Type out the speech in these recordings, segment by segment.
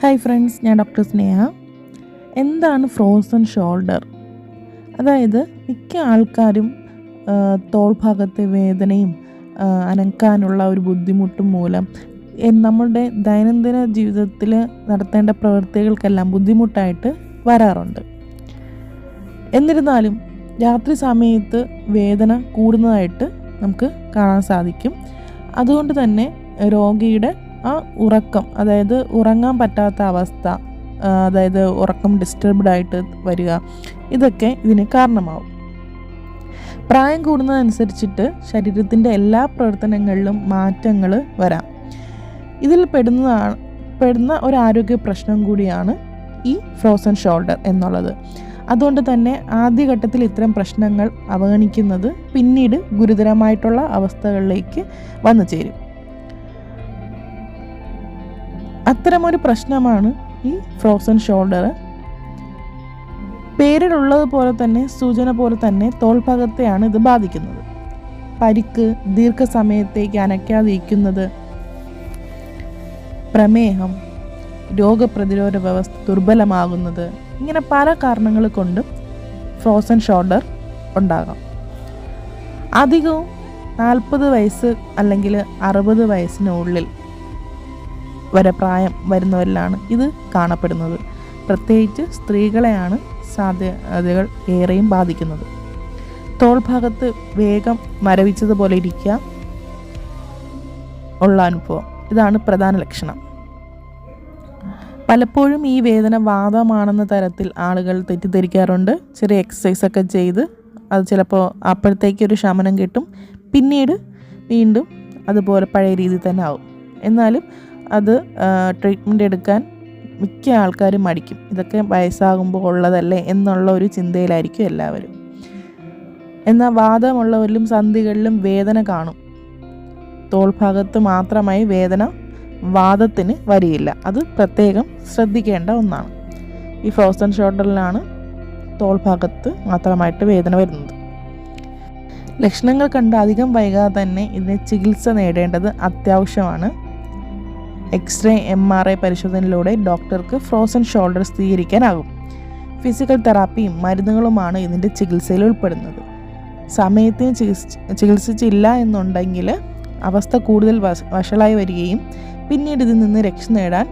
Hi friends ഞാൻ doctor Sneha. എന്താണ് frozen shoulder അതായത് മിക്ക ആൾക്കാരും തോൾഭാഗത്തെ തോൾ ഭാഗത്തെ വേദനയും അനക്കാനുള്ള ഒരു ബുദ്ധിമുട്ടും മൂലം നമ്മുടെ ദൈനംദിന ജീവിതത്തിൽ നടത്തേണ്ട പ്രവൃത്തികൾക്കെല്ലാം ബുദ്ധിമുട്ടായിട്ട് വരാറുണ്ട്. എന്നിരുന്നാലും രാത്രി സമയത്ത് വേദന കൂടുന്നതായിട്ട് നമുക്ക് കാണാൻ സാധിക്കും. അതുകൊണ്ട് തന്നെ രോഗിയുടെ ആ ഉറക്കം അതായത് ഉറങ്ങാൻ പറ്റാത്ത അവസ്ഥ അതായത് ഉറക്കം ഡിസ്റ്റർബ്ഡ് ആയിട്ട് വരിക ഇതൊക്കെ ഇതിന് കാരണമാവും. പ്രായം കൂടുന്നതനുസരിച്ചിട്ട് ശരീരത്തിന്റെ എല്ലാ പ്രവർത്തനങ്ങളിലും മാറ്റങ്ങൾ വരാം. ഇതിൽ പെടുന്നതാണ് പെടുന്ന ഒരു ആരോഗ്യ പ്രശ്നം കൂടിയാണ് ഈ ഫ്രോസൺ ഷോൾഡർ എന്നുള്ളത്. അതുകൊണ്ട് തന്നെ ആദ്യഘട്ടത്തിൽ ഇത്തരം പ്രശ്നങ്ങൾ അവഗണിക്കുന്നത് പിന്നീട് ഗുരുതരമായിട്ടുള്ള അവസ്ഥകളിലേക്ക് വന്നു ചേരും. അത്തരമൊരു പ്രശ്നമാണ് ഈ ഫ്രോസൺ ഷോൾഡർ പേരിലുള്ളത് പോലെ തന്നെ സൂചന പോലെ തന്നെ തോൾഭാഗത്തെയാണ് ഇത് ബാധിക്കുന്നത്. പരിക്ക് ദീർഘസമയത്തേക്ക് അനക്കാതിരിക്കുന്നത് പ്രമേഹം രോഗപ്രതിരോധ വ്യവസ്ഥ ദുർബലമാകുന്നത് ഇങ്ങനെ പല കാരണങ്ങൾ കൊണ്ടും ഫ്രോസൺ ഷോൾഡർ ഉണ്ടാകാം. അധികവും നാൽപ്പത് വയസ്സ് അല്ലെങ്കിൽ അറുപത് വയസ്സിനുള്ളിൽ വരെ പ്രായം വരുന്നവരിലാണ് ഇത് കാണപ്പെടുന്നത്. പ്രത്യേകിച്ച് സ്ത്രീകളെയാണ് സാധ്യതകൾ ഏറെയും ബാധിക്കുന്നത്. തോൾ ഭാഗത്ത് വേഗം മരവിച്ചതുപോലെ ഇരിക്കുക ഉള്ള അനുഭവം. ഇതാണ് പ്രധാന ലക്ഷണം. പലപ്പോഴും ഈ വേദന വാദമാണെന്ന തരത്തിൽ ആളുകൾ തെറ്റിദ്ധരിക്കാറുണ്ട്. ചെറിയ എക്സസൈസ് ഒക്കെ ചെയ്ത് അത് ചിലപ്പോൾ അപ്പോഴത്തേക്ക് ഒരു ശമനം കിട്ടും. പിന്നീട് വീണ്ടും അതുപോലെ പഴയ രീതിയിൽ തന്നെ ആവും. എന്നാലും അത് ട്രീറ്റ്മെന്റ് എടുക്കാൻ മിക്ക ആൾക്കാരും മടിക്കും. ഇതൊക്കെ വയസ്സാകുമ്പോൾ ഉള്ളതല്ലേ എന്നുള്ള ഒരു ചിന്തയിലായിരിക്കും എല്ലാവരും. എന്നാൽ വാദമുള്ളവരിലും സന്ധികളിലും വേദന കാണും. തോൾഭാഗത്ത് മാത്രമായി വേദന വാദത്തിന് വരിയില്ല. അത് പ്രത്യേകം ശ്രദ്ധിക്കേണ്ട ഒന്നാണ്. ഈ ഫ്രോസൺ ഷോൾഡറിലാണ് തോൾഭാഗത്ത് മാത്രമായിട്ട് വേദന വരുന്നത്. ലക്ഷണങ്ങൾ കണ്ട് അധികം വൈകാതെ തന്നെ ഇതിന് ചികിത്സ നേടേണ്ടത് അത്യാവശ്യമാണ്. എക്സ്റേ എം ആർ ഐ പരിശോധനയിലൂടെ ഡോക്ടർക്ക് ഫ്രോസൺ ഷോൾഡർ സ്ഥിരീകരിക്കാനാകും. ഫിസിക്കൽ തെറാപ്പിയും മരുന്നുകളുമാണ് ഇതിന്റെ ചികിത്സയിൽ ഉൾപ്പെടുന്നത്. സമയത്തിന് ചികിത്സ ചികിത്സിച്ചില്ല എന്നുണ്ടെങ്കിൽ അവസ്ഥ കൂടുതൽ വഷളായി വരികയും പിന്നീട് ഇതിൽ നിന്ന് രക്ഷ നേടാൻ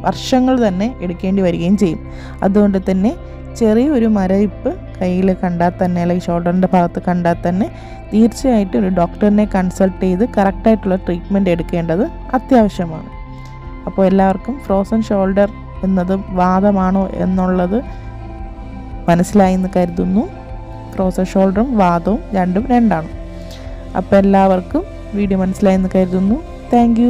വർഷങ്ങൾ തന്നെ എടുക്കേണ്ടി വരികയും ചെയ്യും. അതുകൊണ്ട് തന്നെ ചെറിയൊരു മരവിപ്പ് കയ്യിൽ കണ്ടാൽ തന്നെ അല്ലെങ്കിൽ ഷോൾഡറിന്റെ ഭാഗത്ത് കണ്ടാൽ തന്നെ തീർച്ചയായിട്ടും ഒരു ഡോക്ടറിനെ കൺസൾട്ട് ചെയ്ത് കറക്റ്റായിട്ടുള്ള ട്രീറ്റ്മെന്റ് എടുക്കേണ്ടത് അത്യാവശ്യമാണ്. അപ്പോൾ എല്ലാവർക്കും ഫ്രോസൺ ഷോൾഡർ എന്നത് വാദമാണോ എന്നുള്ളത് മനസ്സിലായി എന്ന് കരുതുന്നു. ഫ്രോസൺ ഷോൾഡറും വാദവും രണ്ടും രണ്ടാണ്. അപ്പോൾ എല്ലാവർക്കും വീഡിയോ മനസ്സിലായി എന്ന് കരുതുന്നു. താങ്ക്